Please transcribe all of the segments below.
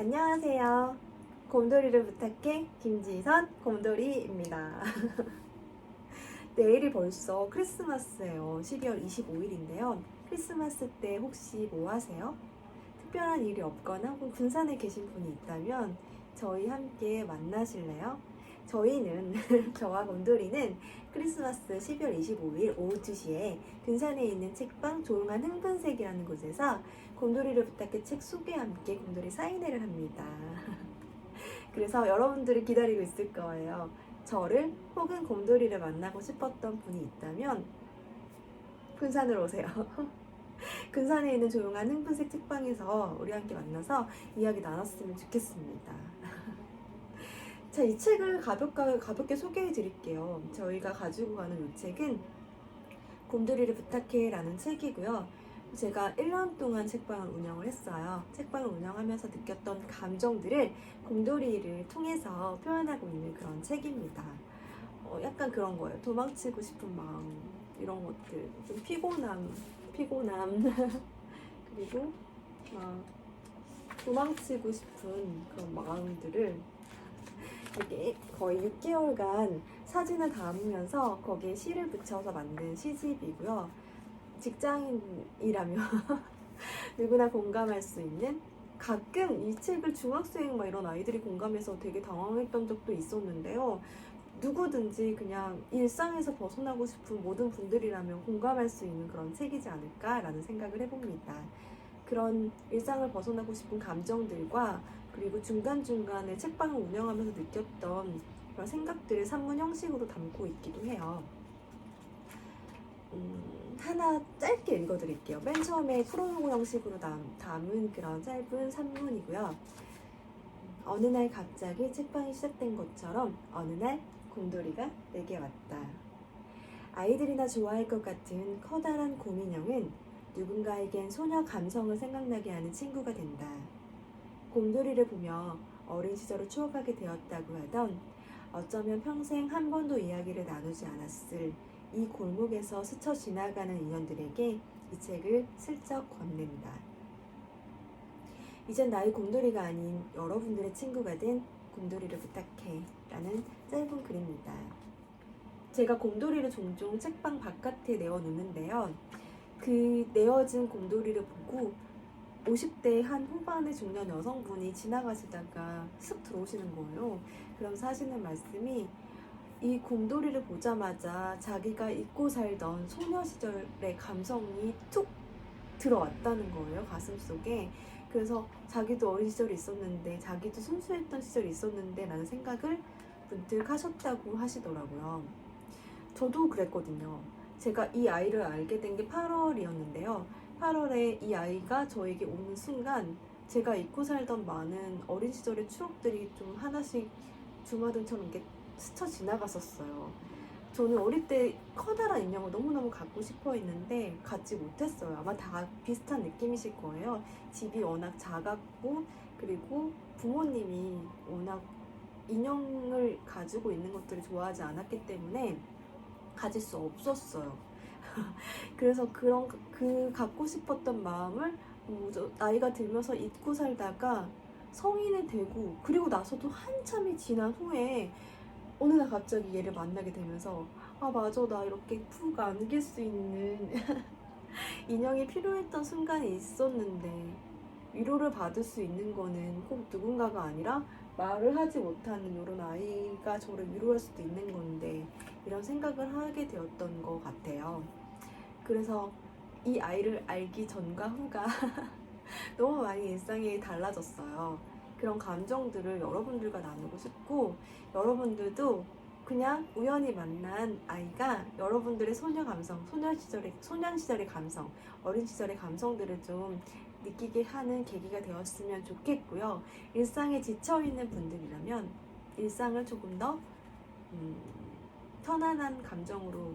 안녕하세요. 곰돌이를 부탁해 김지선 곰돌이입니다. 내일이 벌써 크리스마스예요. 12월 25일인데요. 크리스마스 때 혹시 뭐 하세요? 특별한 일이 없거나 혹은 군산에 계신 분이 있다면 저희 함께 만나실래요? 저희는 저와 곰돌이는 크리스마스 12월 25일 오후 2시에 군산에 있는 책방 조용한 흥분색이라는 곳에서 곰돌이를 부탁해 책 소개와 함께 곰돌이 사인회를 합니다. 그래서 여러분들이 기다리고 있을 거예요. 저를 혹은 곰돌이를 만나고 싶었던 분이 있다면 군산으로 오세요. 군산에 있는 조용한 흥분색 책방에서 우리 함께 만나서 이야기 나눴으면 좋겠습니다. 자, 이 책을 가볍게, 가볍게 소개해 드릴게요. 저희가 가지고 가는 이 책은 곰돌이를 부탁해라는 책이고요. 제가 1년 동안 책방을 운영을 했어요. 책방을 운영하면서 느꼈던 감정들을 곰돌이를 통해서 표현하고 있는 그런 책입니다. 어, 약간 그런 거예요. 도망치고 싶은 마음, 이런 것들. 좀 피곤함, 피곤함. 그리고 막 도망치고 싶은 그런 마음들을 이게 거의 6개월간 사진을 담으면서 거기에 시를 붙여서 만든 시집이고요. 직장인이라면 누구나 공감할 수 있는 가끔 이 책을 중학생 막 이런 아이들이 공감해서 되게 당황했던 적도 있었는데요. 누구든지 그냥 일상에서 벗어나고 싶은 모든 분들이라면 공감할 수 있는 그런 책이지 않을까라는 생각을 해봅니다. 그런 일상을 벗어나고 싶은 감정들과 그리고 중간중간에 책방을 운영하면서 느꼈던 그런 생각들을 산문 형식으로 담고 있기도 해요. 음, 하나 짧게 읽어드릴게요. 맨 처음에 프로로그 형식으로 담, 담은 그런 짧은 산문이고요. 어느 날 갑자기 책방이 시작된 것처럼 어느 날 곰돌이가 내게 왔다. 아이들이나 좋아할 것 같은 커다란 곰인형은 누군가에겐 소녀 감성을 생각나게 하는 친구가 된다. 곰돌이를 보며 어린 시절을 추억하게 되었다고 하던 어쩌면 평생 한 번도 이야기를 나누지 않았을 이 골목에서 스쳐 지나가는 인연들에게 이 책을 슬쩍 건넨다. 이젠 나의 곰돌이가 아닌 여러분들의 친구가 된 곰돌이를 부탁해 라는 짧은 글입니다. 제가 곰돌이를 종종 책방 바깥에 내어놓는데요. 그 내어진 곰돌이를 보고 50대 한 후반의 중년 여성분이 지나가시다가 슥 들어오시는 거예요. 그럼 하시는 말씀이 이 곰돌이를 보자마자 자기가 잊고 살던 소녀 시절의 감성이 툭 들어왔다는 거예요 가슴 속에. 그래서 자기도 어린 시절이 있었는데 자기도 순수했던 시절이 있었는데 라는 생각을 문득 하셨다고 하시더라고요. 저도 그랬거든요. 제가 이 아이를 알게 된 게 8월이었는데요 8월에 이 아이가 저에게 오는 순간 제가 잊고 살던 많은 어린 시절의 추억들이 좀 하나씩 주마등처럼 이렇게 스쳐 지나갔었어요. 저는 어릴 때 커다란 인형을 너무너무 갖고 싶어 했는데 갖지 못했어요. 아마 다 비슷한 느낌이실 거예요. 집이 워낙 작았고 그리고 부모님이 워낙 인형을 가지고 있는 것들을 좋아하지 않았기 때문에 가질 수 없었어요. 그래서 그런 그 갖고 싶었던 마음을 나이가 들면서 잊고 살다가 성인이 되고 그리고 나서도 한참이 지난 후에 어느 날 갑자기 얘를 만나게 되면서 아 맞아 나 이렇게 푹 안길 수 있는 인형이 필요했던 순간이 있었는데 위로를 받을 수 있는 거는 꼭 누군가가 아니라 말을 하지 못하는 이런 아이가 저를 위로할 수도 있는 건데 이런 생각을 하게 되었던 것 같아요. 그래서 이 아이를 알기 전과 후가 너무 많이 일상이 달라졌어요. 그런 감정들을 여러분들과 나누고 싶고 여러분들도 그냥 우연히 만난 아이가 여러분들의 소녀 감성, 소녀 시절의 소년 시절의 감성, 어린 시절의 감성들을 좀 느끼게 하는 계기가 되었으면 좋겠고요. 일상에 지쳐 있는 분들이라면 일상을 조금 더 음, 편안한 감정으로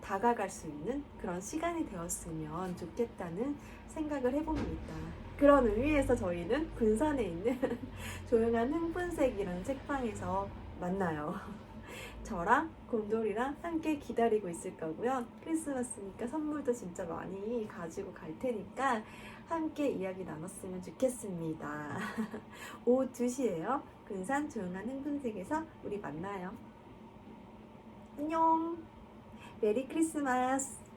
다가갈 수 있는 그런 시간이 되었으면 좋겠다는 생각을 해봅니다. 그런 의미에서 저희는 군산에 있는 조용한 흥분색이라는 책방에서 만나요. 저랑 곰돌이랑 함께 기다리고 있을 거고요. 크리스마스니까 선물도 진짜 많이 가지고 갈 테니까 함께 이야기 나눴으면 좋겠습니다. 오후 2시에요. 근산 조용한 흥분색에서 우리 만나요. 안녕. 메리 크리스마스.